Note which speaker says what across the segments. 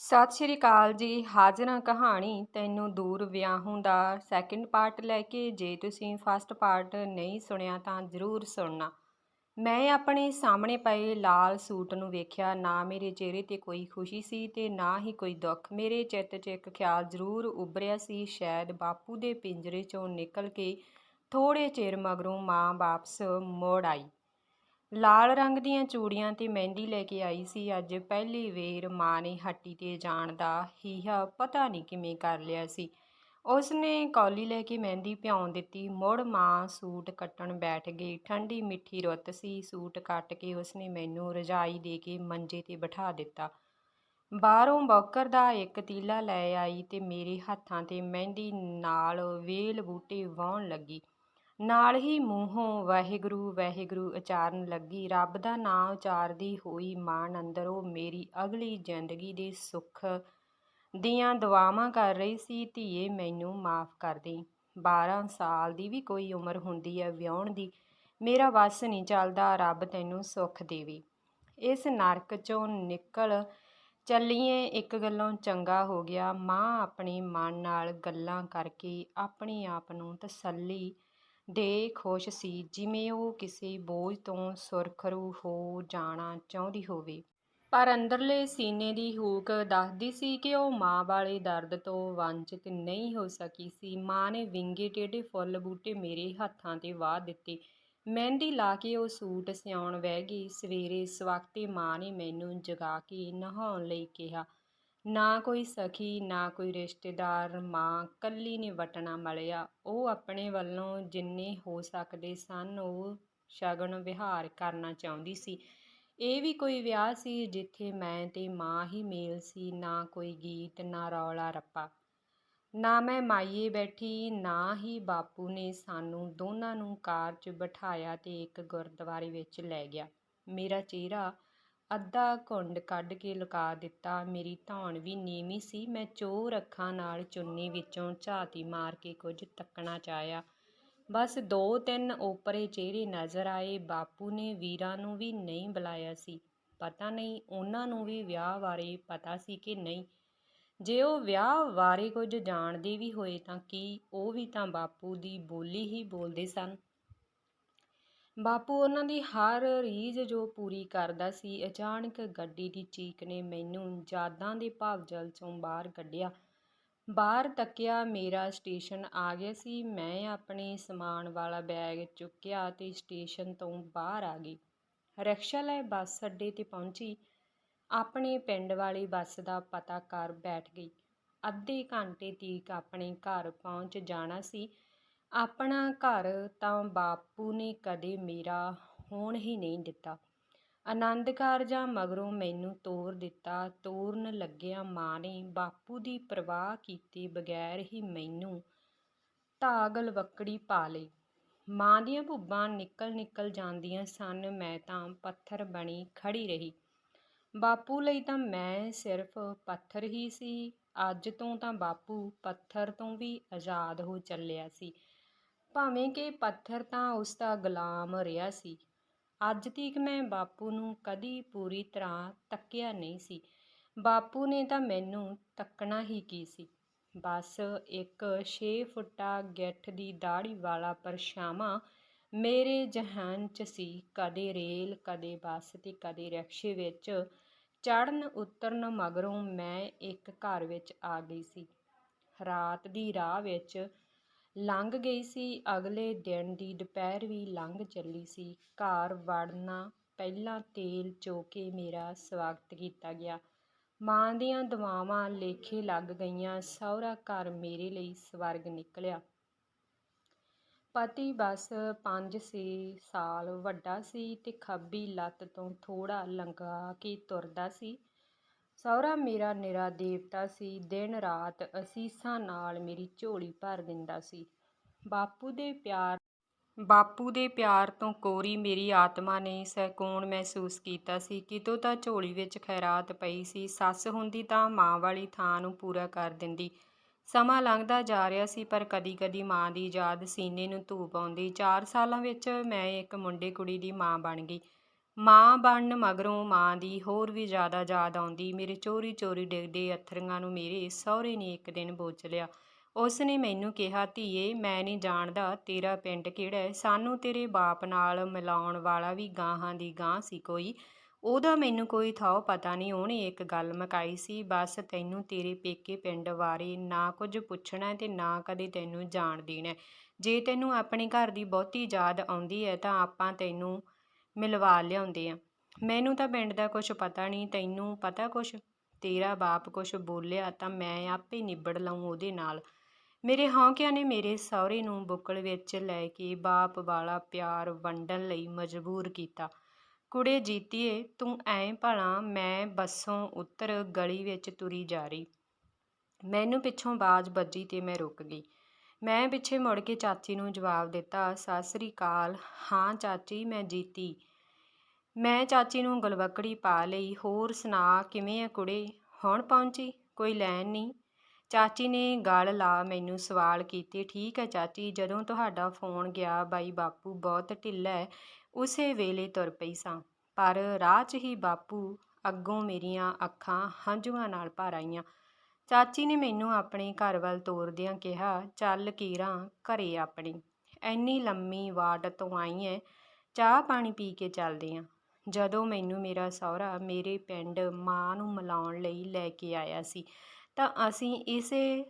Speaker 1: ਸਤਿ ਸ਼੍ਰੀ ਅਕਾਲ ਜੀ, ਹਾਜ਼ਰਾਂ ਕਹਾਣੀ ਤੈਨੂੰ ਦੂਰ ਵਿਆਹੋਂ ਦਾ ਸੈਕਿੰਡ ਪਾਰਟ ਲੈ ਕੇ। ਜੇ ਤੁਸੀਂ ਫਸਟ ਪਾਰਟ ਨਹੀਂ ਸੁਣਿਆ ਤਾਂ ਜ਼ਰੂਰ ਸੁਣਨਾ। ਮੈਂ ਆਪਣੇ ਸਾਹਮਣੇ ਪਏ ਲਾਲ ਸੂਟ ਨੂੰ ਵੇਖਿਆ, ਨਾ ਮੇਰੇ ਚਿਹਰੇ ਤੇ ਕੋਈ ਖੁਸ਼ੀ ਸੀ ਤੇ ਨਾ ਹੀ ਕੋਈ ਦੁੱਖ। ਮੇਰੇ ਚਿੱਤ 'ਚ ਇੱਕ ਖਿਆਲ ਜ਼ਰੂਰ ਉੱਭਰਿਆ ਸੀ, ਸ਼ਾਇਦ ਬਾਪੂ ਦੇ ਪਿੰਜਰੇ 'ਚੋਂ ਨਿਕਲ ਕੇ ਥੋੜੇ ਚਿਰ ਮਗਰੋਂ ਮਾਂ ਵਾਪਸ ਮੋੜ ਆਈ। ਲਾਲ ਰੰਗ ਦੀਆਂ ਚੂੜੀਆਂ ਤੇ ਮਹਿੰਦੀ ਲੈ ਕੇ ਆਈ ਸੀ। ਅੱਜ ਪਹਿਲੀ ਵੇਰ ਮਾਂ ਨੇ ਹੱਟੀ ਤੇ ਜਾਣ ਦਾ ਹੀਹਾ ਪਤਾ ਨਹੀਂ ਕਿਵੇਂ ਕਰ ਲਿਆ ਸੀ। ਉਸਨੇ ਕੌਲੀ ਲੈ ਕੇ ਮਹਿੰਦੀ ਭਿਉਂ ਦਿੱਤੀ। ਮੁੜ ਮਾਂ ਸੂਟ ਕੱਟਣ ਬੈਠ ਗਈ। ਠੰਡੀ ਮਿੱਠੀ ਰੁੱਤ ਸੀ। ਸੂਟ ਕੱਟ ਕੇ ਉਸਨੇ ਮੈਨੂੰ ਰਜਾਈ ਦੇ ਕੇ ਮੰਜੇ ਤੇ ਬਿਠਾ ਦਿੱਤਾ। ਬਾਹਰੋਂ ਬੌਕਰ ਦਾ ਇੱਕ ਤੀਲਾ ਲੈ ਆਈ ਤੇ ਮੇਰੇ ਹੱਥਾਂ ਤੇ ਮਹਿੰਦੀ ਨਾਲ ਵੇਲ ਬੂਟੇ ਵਾਹੁਣ ਲੱਗੀ। ਨਾਲ ਹੀ ਮੂੰਹੋਂ ਵਾਹਿਗੁਰੂ ਵਾਹਿਗੁਰੂ ਉਚਾਰਨ ਲੱਗੀ। ਰੱਬ ਦਾ ਨਾਮ ਉਚਾਰਦੀ ਹੋਈ ਮਾਣ ਅੰਦਰੋਂ ਮੇਰੀ ਅਗਲੀ ਜ਼ਿੰਦਗੀ ਦੇ ਸੁੱਖ ਦੀਆਂ ਦੁਆਵਾਂ ਕਰ ਰਹੀ ਸੀ, ਧੀਏ ਮੈਨੂੰ ਮਾਫ ਕਰ ਦੇ। 12 ਸਾਲ ਦੀ ਵੀ ਕੋਈ ਉਮਰ ਹੁੰਦੀ ਹੈ ਵਿਆਹਣ ਦੀ। ਮੇਰਾ ਵੱਸ ਨਹੀਂ ਚੱਲਦਾ, ਰੱਬ ਤੈਨੂੰ ਸੁੱਖ ਦੇਵੇ। ਇਸ ਨਰਕ ਚੋਂ ਨਿਕਲ ਚੱਲੀਏ, ਇੱਕ ਗੱਲੋਂ ਚੰਗਾ ਹੋ ਗਿਆ। ਮਾਂ ਆਪਣੇ ਮਨ ਨਾਲ ਗੱਲਾਂ ਕਰਕੇ ਆਪਣੇ ਆਪ ਨੂੰ ਤਸੱਲੀ ਦੇ ਖੁਸ਼ ਸੀ, ਜਿਵੇਂ ਉਹ ਕਿਸੇ ਬੋਝ ਤੋਂ ਸੁਰਖਰੂ ਹੋ ਜਾਣਾ ਚਾਹੁੰਦੀ ਹੋਵੇ। ਪਰ ਅੰਦਰਲੇ ਸੀਨੇ ਦੀ ਹੂਕ ਦੱਸਦੀ ਸੀ ਕਿ ਉਹ ਮਾਂ ਵਾਲੇ ਦਰਦ ਤੋਂ ਵਾਂਝਿਤ ਨਹੀਂ ਹੋ ਸਕੀ ਸੀ। ਮਾਂ ਨੇ ਵਿੰਗੇ ਟੇਢੇ ਫੁੱਲ ਬੂਟੇ ਮੇਰੇ ਹੱਥਾਂ ਤੇ ਵਾਹ ਦਿੱਤੇ। ਮਹਿੰਦੀ ਲਾ ਕੇ ਉਹ ਸੂਟ ਸਿਉਣ ਬਹਿ ਗਈ। ਸਵੇਰੇ ਸਵਖਤੇ ਮਾਂ ਨੇ ਮੈਨੂੰ ਜਗਾ ਕੇ ਨਹਾਉਣ ਲਈ ਕਿਹਾ। ਨਾ ਕੋਈ ਸਖੀ, ਨਾ ਕੋਈ ਰਿਸ਼ਤੇਦਾਰ, ਮਾਂ ਕੱਲੀ ਨੇ ਵਟਣਾ ਮਲਿਆ। ਉਹ ਆਪਣੇ ਵੱਲੋਂ ਜਿੰਨੇ ਹੋ ਸਕਦੇ ਸਨ, ਉਹ ਸ਼ਗਨ ਵਿਹਾਰ ਕਰਨਾ ਚਾਹੁੰਦੀ ਸੀ। ਇਹ ਵੀ ਕੋਈ ਵਿਆਹ ਸੀ ਜਿੱਥੇ ਮੈਂ ਤੇ ਮਾਂ ਹੀ ਮੇਲ ਸੀ, ਨਾ ਕੋਈ ਗੀਤ, ਨਾ ਰੌਲਾ ਰੱਪਾ। ਨਾ ਮੈਂ ਮਾਈਏ ਬੈਠੀ, ਨਾ ਹੀ ਬਾਪੂ ਨੇ ਸਾਨੂੰ ਦੋਨਾਂ ਨੂੰ ਕਾਰ 'ਚ ਬਿਠਾਇਆ ਤੇ ਇੱਕ ਗੁਰਦੁਆਰੇ ਵਿੱਚ ਲੈ ਗਿਆ। ਮੇਰਾ ਚਿਹਰਾ ਅੱਧਾ ਘੁੰਡ ਕੱਢ ਕੇ ਲੁਕਾ ਦਿੱਤਾ। ਮੇਰੀ ਧੌਣ ਵੀ ਨੀਵੀਂ ਸੀ। ਮੈਂ ਚੋਰ ਅੱਖਾਂ ਨਾਲ ਚੁੰਨੀ ਵਿੱਚੋਂ ਝਾਤੀ ਮਾਰ ਕੇ ਕੁਝ ਤੱਕਣਾ ਚਾਹਿਆ। ਬਸ ਦੋ ਤਿੰਨ ਓਪਰੇ ਚਿਹਰੇ ਨਜ਼ਰ ਆਏ। ਬਾਪੂ ਨੇ ਵੀਰਾਂ ਨੂੰ ਵੀ ਨਹੀਂ ਬੁਲਾਇਆ ਸੀ। ਪਤਾ ਨਹੀਂ ਉਹਨਾਂ ਨੂੰ ਵੀ ਵਿਆਹ ਬਾਰੇ ਪਤਾ ਸੀ ਕਿ ਨਹੀਂ। ਜੇ ਉਹ ਵਿਆਹ ਬਾਰੇ ਕੁਝ ਜਾਣਦੇ ਵੀ ਹੋਏ ਤਾਂ ਕੀ ਉਹ ਵੀ ਤਾਂ ਬਾਪੂ ਦੀ ਬੋਲੀ ਹੀ ਬੋਲਦੇ ਸਨ। ਬਾਪੂ, ਉਹਨਾਂ ਦੀ ਹਰ ਰੀਝ ਜੋ ਪੂਰੀ ਕਰਦਾ ਸੀ, ਅਚਾਨਕ ਗੱਡੀ ਦੀ ਚੀਕ ਨੇ ਮੈਨੂੰ ਯਾਦਾਂ ਦੇ ਭਾਵਜਲ ਚੋਂ ਬਾਹਰ ਕੱਢਿਆ। ਬਾਹਰ ਤੱਕਿਆ ਮੇਰਾ ਸਟੇਸ਼ਨ ਆ ਗਿਆ ਸੀ। ਮੈਂ ਆਪਣੇ ਸਮਾਨ ਵਾਲਾ ਬੈਗ ਚੁੱਕਿਆ ਤੇ ਸਟੇਸ਼ਨ ਤੋਂ ਬਾਹਰ ਆ ਗਈ। ਰਿਕਸ਼ਾ ਲੈ ਬੱਸ ਅੱਡੇ ਤੇ ਪਹੁੰਚੀ। ਆਪਣੇ ਪਿੰਡ ਵਾਲੀ ਬੱਸ ਦਾ ਪਤਾ ਕਰ ਬੈਠ ਗਈ। ਅੱਧੇ ਘੰਟੇ ਤੀਕ ਆਪਣੇ ਘਰ ਪਹੁੰਚ ਜਾਣਾ ਸੀ। ਆਪਣਾ ਘਰ ਤਾਂ ਬਾਪੂ ਨੇ ਕਦੇ ਮੇਰਾ ਹੋਣ ਹੀ ਨਹੀਂ ਦਿੱਤਾ। ਆਨੰਦ ਕਾਰਜਾਂ ਮਗਰੋਂ ਮੈਨੂੰ ਤੋਰ ਦਿੱਤਾ। ਤੋਰਨ ਲੱਗਿਆ ਮਾਂ ਨੇ ਬਾਪੂ ਦੀ ਪਰਵਾਹ ਕੀਤੇ ਬਗੈਰ ਹੀ ਮੈਨੂੰ ਧਾਗਲ ਵਕੜੀ ਪਾ ਲਈ। ਮਾਂ ਦੀਆਂ ਭੁੱਬਾਂ ਨਿਕਲ ਨਿਕਲ ਜਾਂਦੀਆਂ ਸਨ। ਮੈਂ ਤਾਂ ਪੱਥਰ ਬਣੀ ਖੜੀ ਰਹੀ। ਬਾਪੂ ਲਈ ਤਾਂ ਮੈਂ ਸਿਰਫ ਪੱਥਰ ਹੀ ਸੀ। ਅੱਜ ਤੋਂ ਤਾਂ ਬਾਪੂ ਪੱਥਰ ਤੋਂ ਵੀ ਆਜ਼ਾਦ ਹੋ ਚੱਲਿਆ ਸੀ। ਭਾਵੇਂ ਕਿ ਪੱਥਰ ਤਾਂ ਉਸ ਦਾ ਗੁਲਾਮ ਰਿਹਾ ਸੀ। ਅੱਜ ਤੀਕ ਮੈਂ ਬਾਪੂ ਨੂੰ ਕਦੀ ਪੂਰੀ ਤਰ੍ਹਾਂ ਤੱਕਿਆ ਨਹੀਂ ਸੀ। ਬਾਪੂ ਨੇ ਤਾਂ ਮੈਨੂੰ ਤੱਕਣਾ ਹੀ ਕੀ ਸੀ। ਬਸ ਇੱਕ 6 ਫੁੱਟਾ ਗਿੱਠ ਦੀ ਦਾੜੀ ਵਾਲਾ ਪਰਛਾਵਾਂ ਮੇਰੇ ਜਹਾਨ 'ਚ ਸੀ। ਕਦੇ ਰੇਲ, ਕਦੇ ਬੱਸ ਤੇ ਕਦੇ ਰਿਕਸ਼ੇ ਵਿੱਚ ਚੜਨ ਉਤਰਨ ਮਗਰੋਂ ਮੈਂ ਇੱਕ ਘਰ ਵਿੱਚ ਆ ਗਈ ਸੀ। ਰਾਤ ਦੀ ਰਾਹ ਵਿੱਚ ਲੰਘ ਗਈ ਸੀ। ਅਗਲੇ ਦਿਨ ਦੀ ਦੁਪਹਿਰ ਵੀ ਲੰਘ ਚੱਲੀ ਸੀ। ਘਰ ਵੜਨਾ ਪਹਿਲਾਂ ਤੇਲ ਚੋ ਕੇ ਮੇਰਾ ਸਵਾਗਤ ਕੀਤਾ ਗਿਆ। ਮਾਂ ਦੀਆਂ ਦੁਆਵਾਂ ਲੇਖੇ ਲੱਗ ਗਈਆਂ। ਸਹੁਰਾ ਘਰ ਮੇਰੇ ਲਈ ਸਵਰਗ ਨਿਕਲਿਆ। ਪਤੀ ਬਸ 5-6 ਸਾਲ ਵੱਡਾ ਸੀ ਤੇ ਖੱਬੀ ਲੱਤ ਤੋਂ ਥੋੜਾ ਲੰਘਾ ਕੇ ਤੁਰਦਾ ਸੀ। ਸਹੁਰਾ ਮੇਰਾ ਨਿਰਾ ਦੇਵਤਾ ਸੀ। ਦਿਨ ਰਾਤ ਅਸੀਸਾਂ ਨਾਲ ਮੇਰੀ ਝੋਲੀ ਭਰ ਦਿੰਦਾ ਸੀ। ਬਾਪੂ ਦੇ ਪਿਆਰ ਬਾਪੂ ਦੇ ਪਿਆਰ ਤੋਂ ਕੋਰੀ ਮੇਰੀ ਆਤਮਾ ਨੇ ਸਕੂਨ ਮਹਿਸੂਸ ਕੀਤਾ ਸੀ। ਕਿਤੋਂ ਤਾਂ ਝੋਲੀ ਵਿੱਚ ਖੈਰਾਤ ਪਈ ਸੀ। ਸੱਸ ਹੁੰਦੀ ਤਾਂ ਮਾਂ ਵਾਲੀ ਥਾਂ ਨੂੰ ਪੂਰਾ ਕਰ ਦਿੰਦੀ। ਸਮਾਂ ਲੰਘਦਾ ਜਾ ਰਿਹਾ ਸੀ, ਪਰ ਕਦੀ-ਕਦੀ ਮਾਂ ਦੀ ਯਾਦ ਸੀਨੇ ਨੂੰ ਧੂ ਪਾਉਂਦੀ 4 ਸਾਲਾਂ ਵਿੱਚ ਮੈਂ ਇੱਕ ਮੁੰਡੇ ਕੁੜੀ ਦੀ ਮਾਂ ਬਣ ਗਈ। ਮਾਂ ਬਣਨ ਮਗਰੋਂ ਮਾਂ ਦੀ ਹੋਰ ਵੀ ਜ਼ਿਆਦਾ ਯਾਦ ਆਉਂਦੀ। ਮੇਰੇ ਚੋਰੀ ਚੋਰੀ ਡਿੱਗਦੇ ਅੱਥਰੀਆਂ ਨੂੰ ਮੇਰੇ ਸਹੁਰੇ ਨੇ ਇੱਕ ਦਿਨ ਬੋਚ ਲਿਆ। ਉਸ ਨੇ ਮੈਨੂੰ ਕਿਹਾ, ਧੀਏ, ਮੈਂ ਨਹੀਂ ਜਾਣਦਾ ਤੇਰਾ ਪਿੰਡ ਕਿਹੜਾ ਹੈ। ਸਾਨੂੰ ਤੇਰੇ ਬਾਪ ਨਾਲ ਮਿਲਾਉਣ ਵਾਲਾ ਵੀ ਗਾਹਾਂ ਦੀ ਗਾਂ ਸੀ ਕੋਈ। ਉਹਦਾ ਮੈਨੂੰ ਕੋਈ ਥਾਂ ਪਤਾ ਨਹੀਂ। ਉਹਨੇ ਇੱਕ ਗੱਲ ਮਕਾਈ ਸੀ, ਬਸ ਤੈਨੂੰ ਤੇਰੇ ਪੇਕੇ ਪਿੰਡ ਬਾਰੇ ਨਾ ਕੁਝ ਪੁੱਛਣਾ ਤੇ ਨਾ ਕਦੇ ਤੈਨੂੰ ਜਾਣ ਦੇਣਾ। ਜੇ ਤੈਨੂੰ ਆਪਣੇ ਘਰ ਦੀ ਬਹੁਤੀ ਯਾਦ ਆਉਂਦੀ ਹੈ ਤਾਂ ਆਪਾਂ ਤੈਨੂੰ ਮਿਲਵਾ ਲਿਆਉਂਦੇ ਆ। ਮੈਨੂੰ ਤਾਂ ਪਿੰਡ ਦਾ ਕੁਛ ਪਤਾ ਨਹੀਂ, ਤੈਨੂੰ ਪਤਾ ਕੁਛ? ਤੇਰਾ ਬਾਪ ਕੁਛ ਬੋਲਿਆ ਤਾਂ ਮੈਂ ਆਪੇ ਨਿਬੜ ਲਵਾਂ ਉਹਦੇ ਨਾਲ। ਮੇਰੇ ਹੌਂਕਿਆਂ ਨੇ ਮੇਰੇ ਸਹੁਰੇ ਨੂੰ ਬੁੱਕਲ ਵਿੱਚ ਲੈ ਕੇ ਬਾਪ ਵਾਲਾ ਪਿਆਰ ਵੰਡਣ ਲਈ ਮਜਬੂਰ ਕੀਤਾ। ਕੁੜੇ ਜੀਤੀਏ, ਤੂੰ ਐਂ ਭਲਾ, ਮੈਂ ਬੱਸੋਂ ਉੱਤਰ ਗਲੀ ਵਿੱਚ ਤੁਰੀ ਜਾ ਰਹੀ। ਮੈਨੂੰ ਪਿੱਛੋਂ ਬਾਜ਼ ਵੱਜੀ ਤੇ ਮੈਂ ਰੁਕ ਗਈ। ਮੈਂ ਪਿੱਛੇ ਮੁੜ ਕੇ ਚਾਚੀ ਨੂੰ ਜਵਾਬ ਦਿੱਤਾ, ਸਤਿ ਸ੍ਰੀ ਅਕਾਲ। ਹਾਂ ਚਾਚੀ, ਮੈਂ ਜੀਤੀ। ਮੈਂ ਚਾਚੀ ਨੂੰ ਗਲਵਕੜੀ ਪਾ ਲਈ, ਹੋਰ ਸੁਣਾ, ਕਿਵੇਂ ਆ ਕੁੜੇ? ਹੁਣ ਪਹੁੰਚੀ? ਕੋਈ ਲੈਣ ਨਹੀਂ? ਚਾਚੀ ਨੇ ਗਲ ਲਾ ਮੈਨੂੰ ਸਵਾਲ ਕੀਤੇ, ਠੀਕ ਹੈ ਚਾਚੀ, ਜਦੋਂ ਤੁਹਾਡਾ ਫੋਨ ਗਿਆ, ਬਾਈ ਬਾਪੂ ਬਹੁਤ ਢਿੱਲਾ ਹੈ ਉਸੇ ਵੇਲੇ ਤੁਰ ਪਈ ਸਾਂ। ਪਰ ਰਾਹ 'ਚ ਹੀ ਬਾਪੂ ਅੱਗੋਂ ਮੇਰੀਆਂ ਅੱਖਾਂ ਹੰਝੂਆਂ ਨਾਲ ਭਰ ਆਈਆਂ। ਚਾਚੀ ਨੇ ਮੈਨੂੰ ਆਪਣੇ ਘਰ ਵੱਲ ਤੋਰਦਿਆਂ ਕਿਹਾ, ਚੱਲ ਕੀਰਾਂ, ਘਰੇ ਆਪਣੀ। ਐਨੀ ਲੰਮੀ ਵਾਟ ਤੋਂ ਆਈ ਐ, ਚਾਹ ਪਾਣੀ ਪੀ ਕੇ ਚੱਲਦੇ ਆਂ। ਜਦੋਂ ਮੈਨੂੰ ਮੇਰਾ ਸਹੁਰਾ ਮੇਰੇ ਪਿੰਡ ਮਾਂ ਨੂੰ ਮਿਲਾਉਣ ਲਈ ਲੈ ਕੇ ਆਇਆ ਸੀ, ਤਾਂ ਅਸੀਂ ਇਸੇ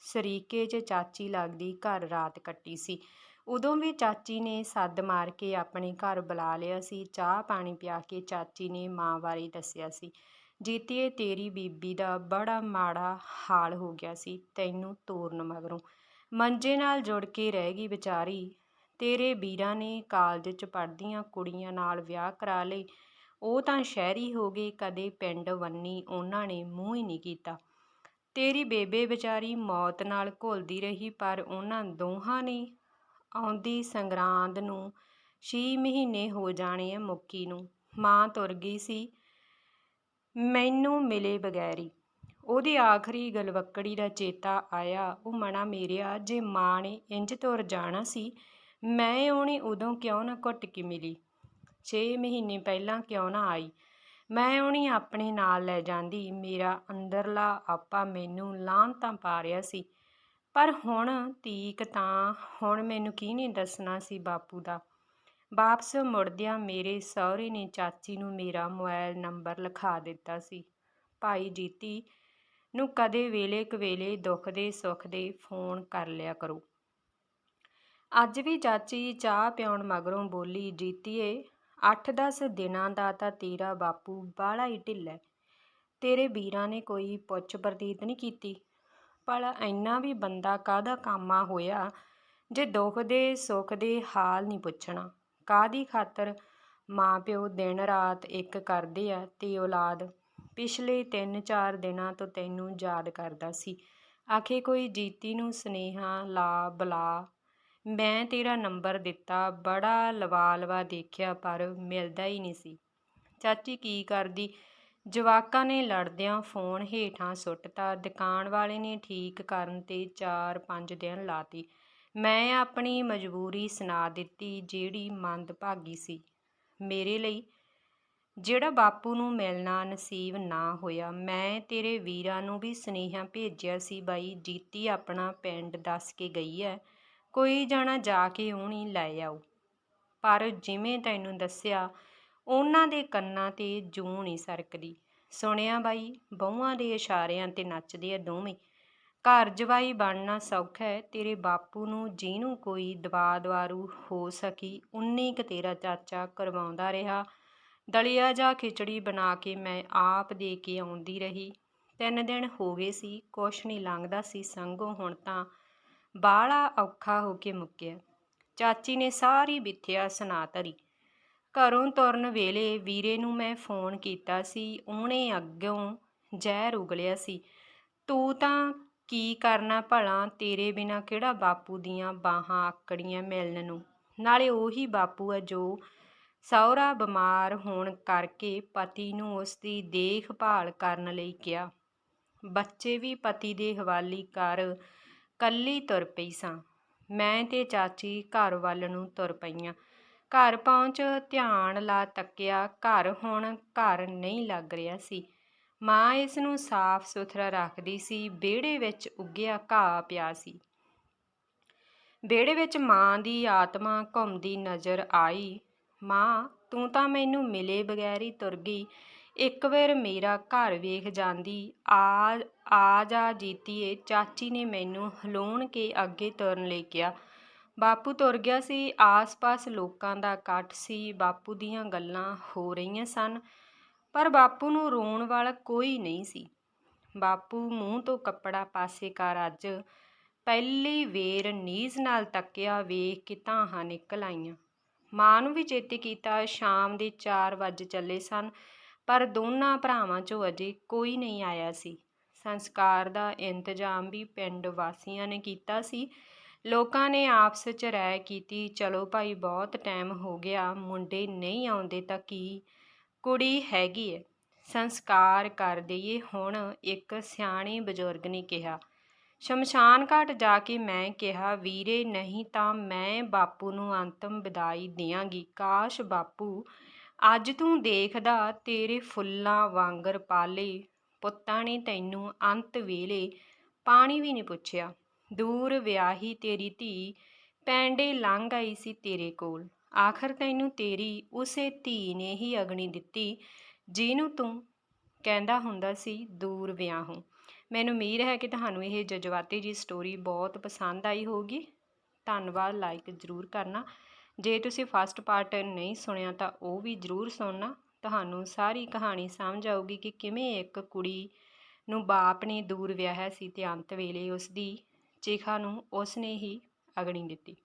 Speaker 1: ਸਰੀਕੇ 'ਚ ਚਾਚੀ ਲੱਗਦੀ ਘਰ ਰਾਤ ਕੱਟੀ ਸੀ। ਉਦੋਂ ਵੀ ਚਾਚੀ ਨੇ ਸੱਦ ਮਾਰ ਕੇ ਆਪਣੇ ਘਰ ਬੁਲਾ ਲਿਆ ਸੀ, ਚਾਹ ਪਾਣੀ ਪਿਆ ਕੇ ਚਾਚੀ ਨੇ ਮਾਂ ਬਾਰੇ ਦੱਸਿਆ ਸੀ। ਜੀਤੀਏ ਤੇਰੀ ਬੀਬੀ ਦਾ ਬੜਾ ਮਾੜਾ ਹਾਲ ਹੋ ਗਿਆ ਸੀ, ਤੈਨੂੰ ਤੋਰਨ ਮਗਰੋਂ। ਮੰਜੇ ਨਾਲ ਜੁੜ ਕੇ ਰਹਿ ਗਈ ਵਿਚਾਰੀ। ਤੇਰੇ ਵੀਰਾਂ ਨੇ ਕਾਲਜ 'ਚ ਪੜ੍ਹਦੀਆਂ ਕੁੜੀਆਂ ਨਾਲ ਵਿਆਹ ਕਰਾ ਲਏ। ਉਹ ਤਾਂ ਸ਼ਹਿਰੀ ਹੋ ਗਏ, ਕਦੇ ਪਿੰਡ ਵੰਨੀ ਉਹਨਾਂ ਨੇ ਮੂੰਹ ਹੀ ਨਹੀਂ ਕੀਤਾ। ਤੇਰੀ ਬੇਬੇ ਵਿਚਾਰੀ ਮੌਤ ਨਾਲ ਘੁਲਦੀ ਰਹੀ, ਪਰ ਉਹਨਾਂ ਦੋਹਾਂ ਨੇ ਆਉਂਦੀ ਸੰਗਰਾਂਦ ਨੂੰ ਛੇ ਮਹੀਨੇ ਹੋ ਜਾਣੇ ਆ ਮੁੱਕੀ ਨੂੰ। ਮਾਂ ਤੁਰ ਗਈ ਸੀ। ਮੈਨੂੰ ਮਿਲੇ ਬਗੈਰੀ ਉਹਦੀ ਆਖਰੀ ਗਲਵੱਕੜੀ ਦਾ ਚੇਤਾ ਆਇਆ। ਉਹ ਮਣਾ ਮੇਰਿਆ, ਜੇ ਮਾਂ ਨੇ ਇੰਜ ਤੁਰ ਜਾਣਾ ਸੀ, ਮੈਂ ਉਹਨੇ ਉਦੋਂ ਕਿਉਂ ਨਾ ਘੁੱਟ ਕੇ ਮਿਲੀ? 6 ਮਹੀਨੇ ਪਹਿਲਾਂ ਕਿਉਂ ਨਾ ਆਈ? ਮੈਂ ਉਹਨੇ ਆਪਣੇ ਨਾਲ ਲੈ ਜਾਂਦੀ। ਮੇਰਾ ਅੰਦਰਲਾ ਆਪਾ ਮੈਨੂੰ ਲਾਂਤਾਂ ਪਾ ਰਿਹਾ ਸੀ। ਪਰ ਹੁਣ ਤੀਕ ਤਾਂ, ਹੁਣ ਮੈਨੂੰ ਕੀ ਨਹੀਂ ਦੱਸਣਾ ਸੀ ਬਾਪੂ ਦਾ? ਵਾਪਸ ਮੁੜਦਿਆਂ ਮੇਰੇ ਸਹੁਰੇ ਨੇ ਚਾਚੀ ਨੂੰ ਮੇਰਾ ਮੋਬਾਇਲ ਨੰਬਰ ਲਿਖਾ ਦਿੱਤਾ ਸੀ। ਭਾਈ ਜੀਤੀ ਨੂੰ ਕਦੇ ਵੇਲੇ ਕਵੇਲੇ ਦੁੱਖ ਦੇ ਸੁੱਖ ਦੇ ਫੋਨ ਕਰ ਲਿਆ ਕਰੋ। ਅੱਜ ਵੀ ਚਾਚੀ ਚਾਹ ਪਿਉਣ ਮਗਰੋਂ ਬੋਲੀ, ਜੀਤੀਏ 8-10 ਦਿਨਾਂ ਦਾ ਤਾਂ ਤੇਰਾ ਬਾਪੂ ਬਾਹਲਾ ਹੀ ਢਿੱਲਾ ਹੈ। ਤੇਰੇ ਵੀਰਾਂ ਨੇ ਕੋਈ ਪੁੱਛ ਪ੍ਰਤੀਤ ਨਹੀਂ ਕੀਤੀ। ਪਰ ਇੰਨਾ ਵੀ ਬੰਦਾ ਕਾਹਦਾ ਕਾਮਾ ਹੋਇਆ ਜੇ ਦੁੱਖ ਦੇ ਸੁੱਖ ਦੇ ਹਾਲ ਨਹੀਂ ਪੁੱਛਣਾ। ਕਾਹਦੀ ਖਾਤਰ ਮਾਂ ਪਿਓ ਦਿਨ ਰਾਤ ਇੱਕ ਕਰਦੇ ਆ ਤੇ ਔਲਾਦ ਪਿਛਲੇ 3-4 ਦਿਨਾਂ ਤੋਂ ਤੈਨੂੰ ਯਾਦ ਕਰਦਾ ਸੀ। ਆਖੇ ਕੋਈ ਜੀਤੀ ਨੂੰ ਸੁਨੇਹਾ ਲਾ ਬੁਲਾ, ਮੈਂ ਤੇਰਾ ਨੰਬਰ ਦਿੱਤਾ, ਬੜਾ ਲਵਾ ਲਵਾ ਦੇਖਿਆ ਪਰ ਮਿਲਦਾ ਹੀ ਨਹੀਂ ਸੀ। ਚਾਚੀ ਕੀ ਕਰਦੀ? ਜਵਾਕਾਂ ਨੇ ਲੜਦਿਆਂ ਫੋਨ ਹੇਠਾਂ ਸੁੱਟਤਾ, ਦੁਕਾਨ ਵਾਲੇ ਨੇ ਠੀਕ ਕਰਨ ਤੇ 4-5 ਦਿਨ ਲਾਤੀ। ਮੈਂ ਆਪਣੀ ਮਜਬੂਰੀ ਸੁਣਾ ਦਿੱਤੀ ਜਿਹੜੀ ਮੰਦਭਾਗੀ ਸੀ। ਮੇਰੇ ਲਈ ਜਿਹੜਾ ਬਾਪੂ ਨੂੰ ਮਿਲਣਾ ਨਸੀਬ ਨਾ ਹੋਇਆ, ਮੈਂ ਤੇਰੇ ਵੀਰਾਂ ਨੂੰ ਵੀ ਸੁਨੇਹਾ ਭੇਜਿਆ ਸੀ, ਬਾਈ, ਜੀਤੀ ਆਪਣਾ ਪਿੰਡ ਦੱਸ ਕੇ ਗਈ ਹੈ ਕੋਈ ਜਾਣਾ ਜਾ ਕੇ ਉਹਨੀ ਲੈ ਆਓ। ਪਰ ਜਿਵੇਂ ਤੈਨੂੰ ਦੱਸਿਆ, ਉਹਨਾਂ ਦੇ ਕੰਨਾਂ ਤੇ ਜੂੰ ਨਹੀਂ ਸਰਕਦੀ। ਸੁਣਿਆ ਬਾਈ, ਬਹੂਆਂ ਦੇ ਇਸ਼ਾਰਿਆਂ ਤੇ ਨੱਚਦੇ ਆ ਦੋਵੇਂ। ਘਰ ਜਵਾਈ ਬਣਨਾ ਸੌਖਾ ਹੈ, ਤੇਰੇ ਬਾਪੂ ਨੂੰ ਜਿਹਨੂੰ ਕੋਈ ਦਵਾ ਦਵਾਰੂ ਹੋ ਸਕੀ, ਉਨੀ ਕ ਤੇਰਾ ਚਾਚਾ ਕਰਵਾਉਂਦਾ ਰਿਹਾ। ਦਲੀਆ ਜਾਂ ਖਿਚੜੀ ਬਣਾ ਕੇ ਮੈਂ ਆਪ ਦੇ ਕੇ ਆਉਂਦੀ ਰਹੀ। ਤਿੰਨ ਦਿਨ ਹੋ ਗਏ ਸੀ, ਕੁਛ ਨਹੀਂ ਲੰਘਦਾ ਸੀ, ਸੰਗੋਂ ਹੁਣ ਤਾਂ ਬਾਹਲਾ ਔਖਾ ਹੋ ਕੇ ਮੁੱਕਿਆ। ਚਾਚੀ ਨੇ ਸਾਰੀ ਬਿਥਿਆ ਸੁਣਾ ਧਰੀ। ਘਰੋਂ ਤੁਰਨ ਵੇਲੇ ਵੀਰੇ ਨੂੰ ਮੈਂ ਫੋਨ ਕੀਤਾ ਸੀ, ਉਹਨੇ ਅੱਗੋਂ ਜ਼ਹਿਰ ਉਗਲਿਆ ਸੀ। ਤੂੰ ਤਾਂ ਕੀ ਕਰਨਾ ਭਲਾ ਤੇਰੇ ਬਿਨਾ ਕਿਹੜਾ ਬਾਪੂ ਦੀਆਂ ਬਾਹਾਂ ਆਕੜੀਆਂ ਮਿਲਣ ਨੂੰ? ਨਾਲੇ ਉਹੀ ਬਾਪੂ ਹੈ ਜੋ ਸਹੁਰਾ ਬਿਮਾਰ ਹੋਣ ਕਰਕੇ ਪਤੀ ਨੂੰ ਉਸ ਦੀ ਦੇਖਭਾਲ ਕਰਨ ਲਈ ਕਿਹਾ। ਬੱਚੇ ਵੀ ਪਤੀ ਦੇ ਹਵਾਲੀ ਕਰ ਕੱਲੀ ਤੁਰ ਪਈ ਸਾਂ। ਮੈਂ ਤੇ ਚਾਚੀ ਘਰ ਵੱਲ ਨੂੰ ਤੁਰ ਪਈਆਂ। ਘਰ ਪਹੁੰਚ ਧਿਆਨ ਲਾ ਤੱਕਿਆ ਘਰ ਹੁਣ ਘਰ ਨਹੀਂ ਲੱਗ ਰਿਹਾ ਸੀ। ਮਾਂ ਇਸ ਨੂੰ ਸਾਫ਼ ਸੁਥਰਾ ਰੱਖਦੀ ਸੀ, ਵਿਹੜੇ ਵਿੱਚ ਉੱਗਿਆ ਘਾਹ ਪਿਆ ਸੀ। ਵਿਹੜੇ ਵਿੱਚ ਮਾਂ ਦੀ ਆਤਮਾ ਘੁੰਮਦੀ ਨਜ਼ਰ ਆਈ। ਮਾਂ, ਤੂੰ ਤਾਂ ਮੈਨੂੰ ਮਿਲੇ ਬਗੈਰ ਹੀ ਤੁਰ ਗਈ। ਇੱਕ ਵਾਰ ਮੇਰਾ ਘਰ ਵੇਖ ਜਾਂਦੀ। ਆ ਆ ਜਾ ਜੀਤੀਏ, ਚਾਚੀ ਨੇ ਮੈਨੂੰ ਹਲੂਣ ਕੇ ਅੱਗੇ ਤੁਰਨ ਲਈ ਕਿਹਾ। ਬਾਪੂ ਤੁਰ ਗਿਆ ਸੀ। ਆਸ-ਪਾਸ ਲੋਕਾਂ ਦਾ ਇਕੱਠ ਸੀ। ਬਾਪੂ ਦੀਆਂ ਗੱਲਾਂ ਹੋ ਰਹੀਆਂ ਸਨ। ਪਰ ਬਾਪੂ ਨੂੰ ਰੋਣ ਵਾਲਾ ਕੋਈ ਨਹੀਂ ਸੀ। ਬਾਪੂ ਮੂੰਹ ਤੋਂ ਕੱਪੜਾ ਪਾਸੇ ਕਰ ਅੱਜ ਪਹਿਲੀ ਵੇਰ ਨੀਜ਼ ਨਾਲ ਤੱਕਿਆ ਵੇਖ ਕੇ ਤਾਹਾਂ ਨਿਕਲ ਆਈਆਂ। ਮਾਂ ਨੂੰ ਵੀ ਚੇਤੇ ਕੀਤਾ, ਸ਼ਾਮ ਦੇ 4 ਵਜੇ ਚੱਲੇ ਸਨ, ਪਰ ਦੋਨਾਂ ਭਰਾਵਾਂ 'ਚੋਂ ਅਜੇ ਕੋਈ ਨਹੀਂ ਆਇਆ ਸੀ। ਸੰਸਕਾਰ ਦਾ ਇੰਤਜ਼ਾਮ ਵੀ ਪਿੰਡ ਵਾਸੀਆਂ ਨੇ ਕੀਤਾ ਸੀ। ਲੋਕਾਂ ਨੇ ਆਪਸ 'ਚ ਰਾਏ ਕੀਤੀ, ਚਲੋ ਭਾਈ, ਬਹੁਤ ਟਾਈਮ ਹੋ ਗਿਆ, ਮੁੰਡੇ ਨਹੀਂ ਆਉਂਦੇ ਤਾਂ ਕੀ ਕੁੜੀ ਹੈਗੀ ਏ। ਸੰਸਕਾਰ ਕਰ ਦਈਏ ਹੁਣ ਇੱਕ ਸਿਆਣੇ ਬਜ਼ੁਰਗ ਨੇ ਕਿਹਾ। ਸ਼ਮਸ਼ਾਨ ਘਾਟ ਜਾ ਕੇ ਮੈਂ ਕਿਹਾ, ਵੀਰੇ, ਨਹੀਂ ਤਾਂ ਮੈਂ ਬਾਪੂ ਨੂੰ ਅੰਤਮ ਵਿਦਾਈ ਦਿਆਂਗੀ। ਕਾਸ਼ ਬਾਪੂ, ਅੱਜ ਤੂੰ ਦੇਖਦਾ ਤੇਰੇ ਫੁੱਲਾਂ ਵਾਂਗਰ ਪਾਲੇ। ਪੁੱਤਾਂ ਨੇ ਤੈਨੂੰ ਅੰਤ ਵੇਲੇ ਪਾਣੀ ਵੀ ਨਹੀਂ ਪੁੱਛਿਆ। ਦੂਰ ਵਿਆਹੀ ਤੇਰੀ ਧੀ, ਪੈਂਡੇ ਲੰਘ ਆਈ ਸੀ ਤੇਰੇ ਕੋਲ। ਆਖਰ ਤੈਨੂੰ ਤੇਰੀ ਉਸੇ ਧੀ ਨੇ ਹੀ ਅਗਨੀ ਦਿੱਤੀ, ਜਿਹਨੂੰ ਤੂੰ ਕਹਿੰਦਾ ਹੁੰਦਾ ਸੀ, ਦੂਰ ਵਿਆਹੋਂ। ਮੈਨੂੰ ਉਮੀਦ ਹੈ ਕਿ ਤੁਹਾਨੂੰ ਇਹ ਜਜ਼ਬਾਤੀ ਜੀ ਸਟੋਰੀ ਬਹੁਤ ਪਸੰਦ ਆਈ ਹੋਊਗੀ। ਧੰਨਵਾਦ ਲਾਈਕ ਜ਼ਰੂਰ ਕਰਨਾ। ਜੇ ਤੁਸੀਂ ਫਸਟ ਪਾਰਟ ਨਹੀਂ ਸੁਣਿਆ ਤਾਂ ਉਹ ਵੀ ਜ਼ਰੂਰ ਸੁਣਨਾ। ਤੁਹਾਨੂੰ ਸਾਰੀ ਕਹਾਣੀ ਸਮਝ ਆਊਗੀ ਕਿ ਕਿਵੇਂ ਇੱਕ ਕੁੜੀ ਨੂੰ ਬਾਪ ਨੇ ਦੂਰ ਵਿਆਹਿਆ ਸੀ ਤੇ ਅੰਤ ਵੇਲੇ ਉਸ ਦੀ ਚਿਖਾ ਨੂੰ ਉਸ ਨੇ ਹੀ ਅਗਨੀ ਦਿੱਤੀ।